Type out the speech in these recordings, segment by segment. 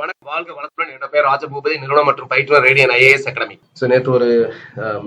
வணக்கம் வாழ்க வளத்துடன் என்னோட பேர் ராஜபூபதி நிறுவனம் மற்றும் பயிற்றுனர் ரேடியன் ஐஏஎஸ் அகாடமி ஸோ நேற்று ஒரு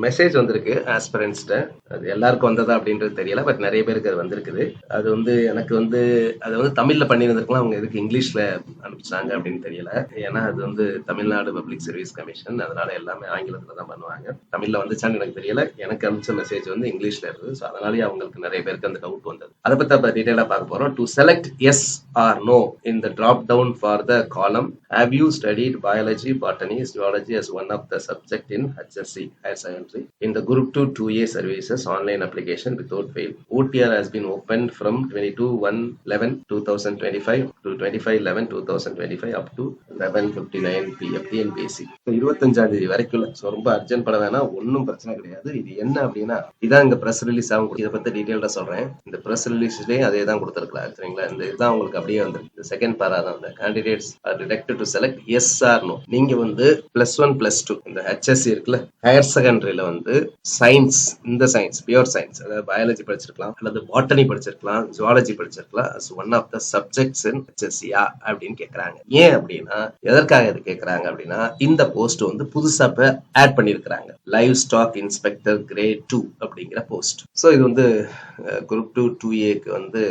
மெசேஜ் வந்திருக்கு ஆஸ்பிரன்ஸ்ட அது எல்லாருக்கும் வந்ததா அப்படின்றது தெரியல பட் நிறைய பேருக்கு அது வந்திருக்குது. அது வந்து எனக்கு வந்து அது வந்து தமிழ்ல பண்ணியிருந்திருக்கலாம் அவங்க எதுக்கு இங்கிலீஷ்ல அனுப்பிச்சாங்க அப்படின்னு தெரியல. ஏன்னா அது வந்து தமிழ்நாடு பப்ளிக் சர்வீஸ் கமிஷன் அதனால எல்லாமே ஆங்கிலத்துல தான் பண்ணுவாங்க. தமிழ்ல வந்துச்சான்னு எனக்கு தெரியல எனக்கு அனுப்பிச்ச மெசேஜ் வந்து இங்கிலீஷ்ல இருக்குது ஸோ அதனாலேயே அவங்களுக்கு நிறைய பேருக்கு அந்த டவுட் வந்தது. அதை பத்தி அப்ப டீட்டெயிலாக பார்க்க போறோம். To select S R no in the drop down for the column have you studied biology botany zoology as one of the subject in hsc higher secondary? In the group 2 2a services online application without fail. Otr has been opened from 22 1 11 2025 to 25 11 2025 up to 11:59 pm tnbc So, இருபத்தஞ்சாம் தேதி வரைக்கும் so ரொம்ப urgent படம் வேணாம் ஒன்றும் பிரச்சனை கிடையாது. இது என்ன அப்படின்னா இதான் இங்க ப்ரெஸ் ரிலீஸ் ஆகும் இதை பத்தி டீட்டெயில்டா சொல்றேன். இந்த ப்ரெஸ் ரிலீஸ்லயே அதே தான் கொடுத்துருக்கலாம். சரிங்களா? இந்த இதுதான் உங்களுக்கு அப்படியே வந்துருக்கு. செகண்ட் பாரா தான். இந்த candidates are detected to select S R no நீங்க வந்து பிளஸ் ஒன் பிளஸ் டூ இந்த ஹெச்எஸ்சி இருக்குல்ல ஹையர் செகண்டரியில வந்து சயின்ஸ் இந்த சயின்ஸ் பியூர் சயின்ஸ் அதாவது பயாலஜி படிச்சிருக்கலாம் அல்லது பாட்டனி படிச்சிருக்கலாம் zoology படிச்சிருக்கலாம் as one of the subjects in ஹெச்எஸ்சியா அப்படின்னு கேக்குறாங்க. ஏன் அப்படின்னா எதற்காக இது கேட்கறாங்க அப்படின்னா இந்த போஸ்ட் வந்து புதுசா இப்ப ஆட் பண்ணிருக்கிறாங்க. Live stock inspector grade two அப்படிங்கிற போஸ்ட் ஸோ இது வந்து குரூப் டூ டூ ஏக்கு வந்து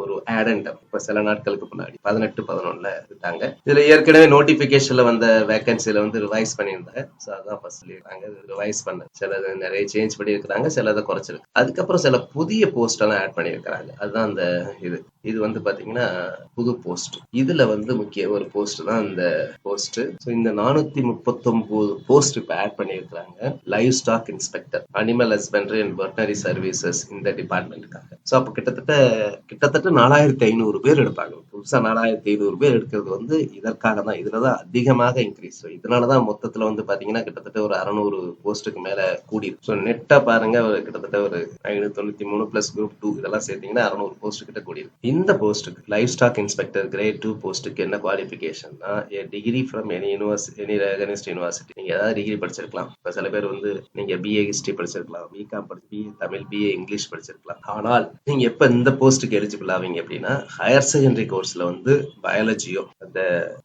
ஒரு ஆடண்டம் இப்ப சில நாட்களுக்கு முன்னாடி பதினெட்டு பதினொன்னுல இருக்காங்க இதுல ஏற்கனவே நோட்டிபிகேஷன்ல வந்த வேகன்சில வந்து ரிவைஸ் பண்ணியிருந்தேன் ஸோ அதான் ஃபர்ஸ்ட் சொல்லியிருக்காங்க ரிவைஸ் பண்ண சிலது நிறைய சேஞ்ச் பண்ணியிருக்கிறாங்க சிலதை குறைச்சிருக்கு. அதுக்கப்புறம் சில புதிய போஸ்ட் எல்லாம் ஆட் பண்ணியிருக்கிறாங்க. அதுதான் அந்த இது. இது வந்து பாத்தீங்கன்னா புது போஸ்ட். இதுல வந்து முக்கிய ஒரு போஸ்ட் தான் இந்த போஸ்ட். ஸோ இந்த நானூத்தி முப்பத்தொன்பது போஸ்ட் இப்ப ஆட் பண்ணியிருக்கிறாங்க. Livestock inspector animal husbandry and veterinary services இந்த டிபார்ட்மெண்ட்டுக்காக ஸோ அப்போ கிட்டத்தட்ட கிட்டத்தட்ட நாலாயிரத்தி ஐநூறு பேர் எடுப்பாங்க. புதுசா நாலாயிரத்தி ஐநூறு பேர் எடுக்கிறது வந்து இதற்காக தான். இதுலதான் அதிகமாக இன்க்ரீஸ் இதனாலதான் மொத்தத்துல வந்து பாத்தீங்கன்னா கிட்டத்தட்ட ஒரு அறநூறு போஸ்ட்டுக்கு மேல கூடி ஸோ நெட்டா பாருங்க கிட்டத்தட்ட ஒரு ஐநூத்தி தொண்ணூத்தி மூணு பிளஸ் குரூப் டூ இதெல்லாம் சேர்த்தீங்கன்னா அறநூறு போஸ்ட் கிட்ட கூடி இந்த போஸ்ட்டுக்கு live stock inspector grade two போஸ்ட்டுக்கு என்ன குவாலிஃபிகேஷன்னா degree from any university any recognised university நீங்கள் ஏதாவது டிகிரி படிச்சிருக்கலாம். இப்போ சில பேர் வந்து நீங்கள் பிஏ ஹிஸ்ட்ரி படிச்சிருக்கலாம். பிகாம் படிச்சு பிஏ தமிழ் பிஏ இங்கிலீஷ் படிச்சிருக்கலாம். ஆனால் நீங்கள் எப்போ இந்த போஸ்ட்டுக்கு எலிஜிபிள் ஆவீங்க அப்படின்னா ஹையர் செகண்டரி கோர்ஸில் வந்து பயாலஜியோ அந்த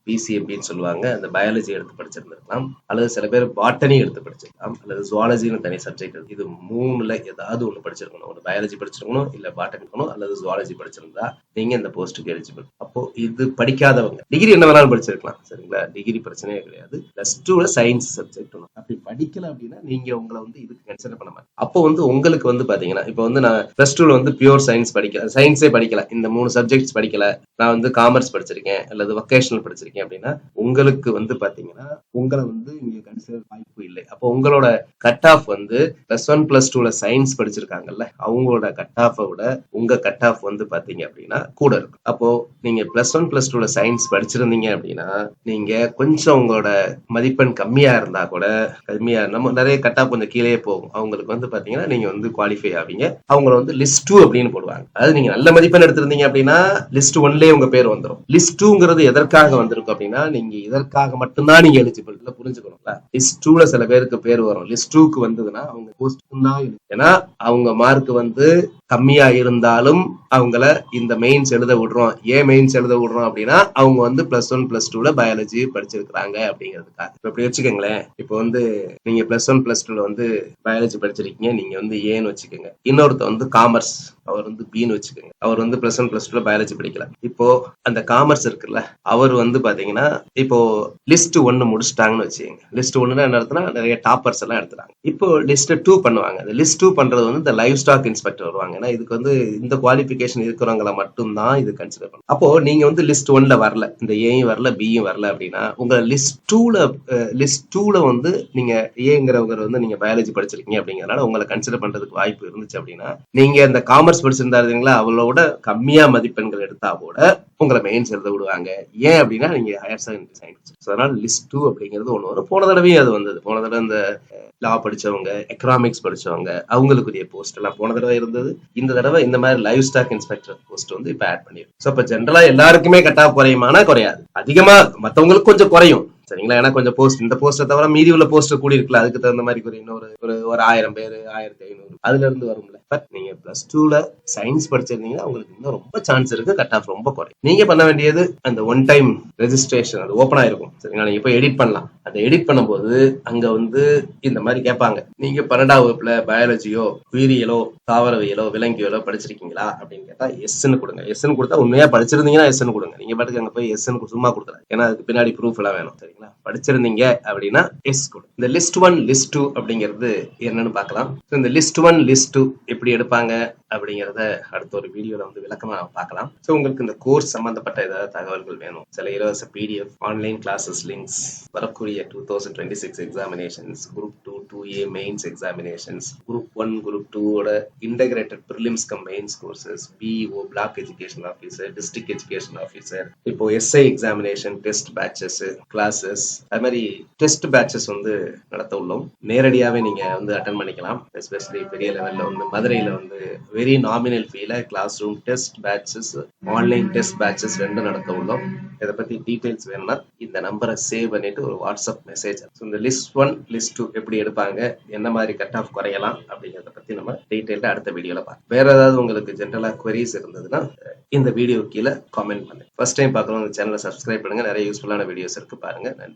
பிசிஎம்பின்னு சொல்லுவாங்க அந்த பயாலஜி எடுத்து படிச்சிருந்திருக்கலாம். அல்லது சில பேர் பாட்டனி எடுத்து படிச்சிருக்கலாம். அல்லது ஜுவாலஜின்னு தனி சப்ஜெக்ட் இது மூணுல ஏதாவது ஒன்று படிச்சிருக்கணும். ஒரு பயாலஜி படிச்சிருக்கணும் இல்லை பாட்டனி இருக்கணும் அல்லது ஜுவாலஜி படிச்சிருந்தா நீங்க இந்த போஸ்ட்டுக்கு எலிஜிபிள் அப்போ இது படிக்காதவங்க. டிகிரி என்ன வேணாலும் படிச்சிருக்கலாம். சரிங்களா? டிகிரி பிரச்சனையே கிடையாது. பிளஸ் டூல சயின்ஸ் சப்ஜெக்ட் அப்படி படிக்கல அப்படின்னா நீங்க உங்களை வந்து இதுக்கு கன்சிடர் பண்ண மாட்டேன் அப்போ வந்து உங்களுக்கு வந்து பாத்தீங்கன்னா இப்போ வந்து நான் பிளஸ் டூல வந்து பியூர் சயின்ஸ் படிக்கல சயின்ஸே படிக்கல. இந்த மூணு சப்ஜெக்ட்ஸ் படிக்கல. நான் வந்து காமர்ஸ் படிச்சிருக்கேன் அல்லது வொகேஷனல் படிச்சிருக்கேன் அப்படின்னா உங்களுக்கு வந்து பாத்தீங்கன்னா உங்களை வந்து இங்க கன்சிடர் வாய்ப்பு இல்லை. அப்போ உங்களோட கட் ஆஃப் வந்து பிளஸ் ஒன் பிளஸ் டூல சயின்ஸ் படிச்சிருக்காங்கல்ல அவங்களோட கட் ஆஃபை விட உங்க கட் ஆஃப் வந்து பாத்தீங்க அப்படின்னா கூட இருக்கும். அப்போ நீங்க பிளஸ் ஒன் பிளஸ் டூல சயின்ஸ் படிச்சிருந்தீங்க அப்படின்னா நீங்க கொஞ்சம் உங்களோட மதிப்பெண் கம்மியா இருந்தா கூட கம்மியா நம்ம நிறைய கட்டா கொஞ்சம் கீழே போகும். அவங்களுக்கு வந்து பாத்தீங்கன்னா நீங்க வந்து குவாலிஃபை ஆவீங்க. அவங்கள வந்து லிஸ்ட் டூ அப்படின்னு போடுவாங்க. அதாவது நீங்க நல்ல மதிப்பெண் எடுத்திருந்தீங்க அப்படின்னா லிஸ்ட் ஒன்லயே உங்க பேர் வந்துடும் லிஸ்ட் டூங்கிறது எதற்காக வந்திருக்கும் அப்படின்னா நீங்க இதற்காக மட்டும்தான் நீங்க எலிஜிபிள் புரிஞ்சுக்கணும்ல. லிஸ்ட் டூல சில பேருக்கு பேர் வரும். லிஸ்ட் டூக்கு வந்ததுன்னா அவங்க போஸ்ட் தான் ஏன்னா அவங்க மார்க் வந்து கம்மியா இருந்தாலும் அவங்கள இந்த இந்த மெயின்ஸ் எழுத விடுறோம். ஏன் மெயின்ஸ் எழுத விடுறோம் அப்படின்னா அவங்க வந்து பிளஸ் ஒன் பிளஸ் டூல பயாலஜி படிச்சிருக்கிறாங்க அப்படிங்கிறதுக்காக. இப்ப இப்படி வச்சுக்கோங்களேன். இப்போ வந்து நீங்க பிளஸ் ஒன் பிளஸ் டூல வந்து பயாலஜி படிச்சிருக்கீங்க. நீங்க வந்து ஏன்னு வச்சுக்கோங்க. இன்னொருத்த வந்து காமர்ஸ் அவர் வந்து பின்னு வச்சுக்கோங்க. அவர் வந்து பிளஸ் ஒன் பிளஸ் டூல பயாலஜி படிக்கல. இப்போ அந்த காமர்ஸ் இருக்குல்ல அவர் வந்து பாத்தீங்கன்னா இப்போ லிஸ்ட் ஒன்னு முடிச்சிட்டாங்கன்னு வச்சுக்கோங்க. லிஸ்ட் ஒன்னு என்ன அர்த்தம்னா நிறைய டாப்பர்ஸ் எல்லாம் எடுத்துறாங்க இப்போ லிஸ்ட் டூ பண்ணுவாங்க. அந்த லிஸ்ட் டூ பண்றது வந்து இந்த லைவ் ஸ்டாக் இன்ஸ்பெக்டர் வருவாங்க. ஏன்னா இதுக்கு வந்து இந்த குவாலிஃபிகேஷன் இருக்கிறவங்கள மட்டும்தான் இது கன்சிடர் பண்ணும் அப்போ நீங்க வந்து லிஸ்ட் ஒன்ல வரல இந்த ஏயும் வரல பியும் வரல அப்படின்னா உங்க லிஸ்ட் டூல லிஸ்ட் டூல வந்து நீங்க ஏங்கிறவங்க வந்து நீங்க பயாலஜி படிச்சிருக்கீங்க அப்படிங்கறனால உங்களை கன்சிடர் பண்றதுக்கு வாய்ப்பு இருந்துச்சு அப்படின்னா நீங்க இந்த காமர்ஸ் படிச்சிருந்தா இருந்தீங்களா அவளோட கம்மியா மதிப்பெண்கள் எடுத்தா கூட உங்களை மெயின்ஸ் எழுத விடுவாங்க. ஏன் அப்படின்னா நீங்க ஹையர் செகண்டரி சயின்ஸ் அதனால லிஸ்ட் டூ அப்படிங்கிறது ஒண்ணு. வரும் போன தடவையும் அது வந்தது. போன தடவை இந்த லா படிச்சவங்க எக்கனாமிக்ஸ் படிச்சவங்க அவங்களுக்குரிய போஸ்ட் எல்லாம் போன தடவை இருந்தது. இந்த தடவை இந்த மாதிரி லைவ் ஸ்டாக் இன்ஸ்பெக்டர் போஸ்ட் வந்து இப்ப ஆட் பண்ணிருக்கு ஸோ இப்ப ஜென்ரலா எல்லாருக்குமே கட் ஆஃப் குறையுமானா குறையாது. அதிகமா மத்தவங்களுக்கு கொஞ்சம் குறையும். சரிங்களா? ஏன்னா கொஞ்சம் போஸ்ட் இந்த போஸ்ட்டை தவிர மீதி உள்ள போஸ்டர் கூடி இருக்குல்ல அதுக்கு தகுந்த மாதிரி ஒரு இன்னொரு ஒரு ஒரு ஆயிரம் பேர் ஆயிரத்தி ஐநூறு அதுல இருந்து வரும்ல. பட் நீங்க பிளஸ் டூல சயின்ஸ் படிச்சிருந்தீங்கன்னா உங்களுக்கு இன்னும் ரொம்ப சான்ஸ் இருக்கு கட் ஆஃப் ரொம்ப குறையும். நீங்க பண்ண வேண்டியது அந்த ஒன் டைம் ரெஜிஸ்ட்ரேஷன் அது ஓப்பன் ஆயிருக்கும். சரிங்களா? நீங்க போய் எடிட் பண்ணலாம். அதை எடிட் பண்ணும்போது அங்க வந்து இந்த மாதிரி கேட்பாங்க. நீங்க பன்னெண்டாம் வகுப்புல பயாலஜியோ உயிரியலோ தாவரவியலோ விலங்கியலோ படிச்சிருக்கீங்களா? அப்படின்னு கேட்டா எஸ்ன்னு கொடுங்க. எஸ்ன்னு கொடுத்தா உண்மையா படிச்சிருந்தீங்கன்னா எஸ்ன்னு கொடுங்க. நீங்க பாட்டுக்கு அங்க போய் எஸ்ன்னு சும்மா கொடுக்குறாங்க ஏன்னா அதுக்கு பின்னாடி ப்ரூஃப் எல்லாம் வேணும். சரிங்களா? படிச்சிருந்தீங்க அப்படின்னா எஸ் கொடு. இந்த லிஸ்ட் ஒன் லிஸ்ட் டூ அப்படிங்கிறது என்னன்னு பார்க்கலாம். இந்த லிஸ்ட் ஒன் லிஸ்ட் டூ எப்படி எடுப்பாங்க அப்படிங்கிறத அடுத்த ஒரு வீடியோல வந்து விளக்கமா பார்க்கலாம். ஸோ உங்களுக்கு இந்த கோர்ஸ் சம்பந்தப்பட்ட ஏதாவது தகவல்கள் வேணும். சில இலவச பிடிஎஃப் ஆன்லைன் கிளாஸஸ் லிங்க்ஸ் வரக்கூடிய two thousand twenty six examinations group two A mains examinations group one group டூவோட integrated prelims cum mains courses BEO block education officer district education officer இப்போ SI examination test batches classes அது மாதிரி test patches வந்து நடத்த உள்ளோம். நேரடியாவே நீங்க வந்து அட்டன் பண்ணிக்கலாம். எஸ்பெஷலி பெரிய லெவல்ல வந்து மதுரையில வந்து very nominal ஃபீல class room test batches online test batches ரெண்டும் நடத்த உள்ளோம். இதை பத்தி டீட்டெயில்ஸ் வேணும்னா இந்த நம்பரை சேவ் பண்ணிட்டு ஒரு வாட்ஸ்அப் மெசேஜ் இந்த லிஸ்ட் ஒன் லிஸ்ட் டூ எப்படி எடுப்பாங்க என்ன மாதிரி கட் ஆஃப் குறையலாம் அப்படிங்கறத பத்தி நம்ம டீடைல்டா அடுத்த வீடியோல பார்க்கலாம் வேற ஏதாவது உங்களுக்கு ஜென்ரலா queries இருந்ததுன்னா இந்த வீடியோ கீழே காமெண்ட் பண்ணுங்க. ஃபர்ஸ்ட் டைம் பார்க்குறவங்க சேனலை சப்ஸ்கிரைப் பண்ணுங்க. நிறைய யூஸ்ஃபுல்லான வீடியோஸ் இருக்கு பாருங்க. நன்றி.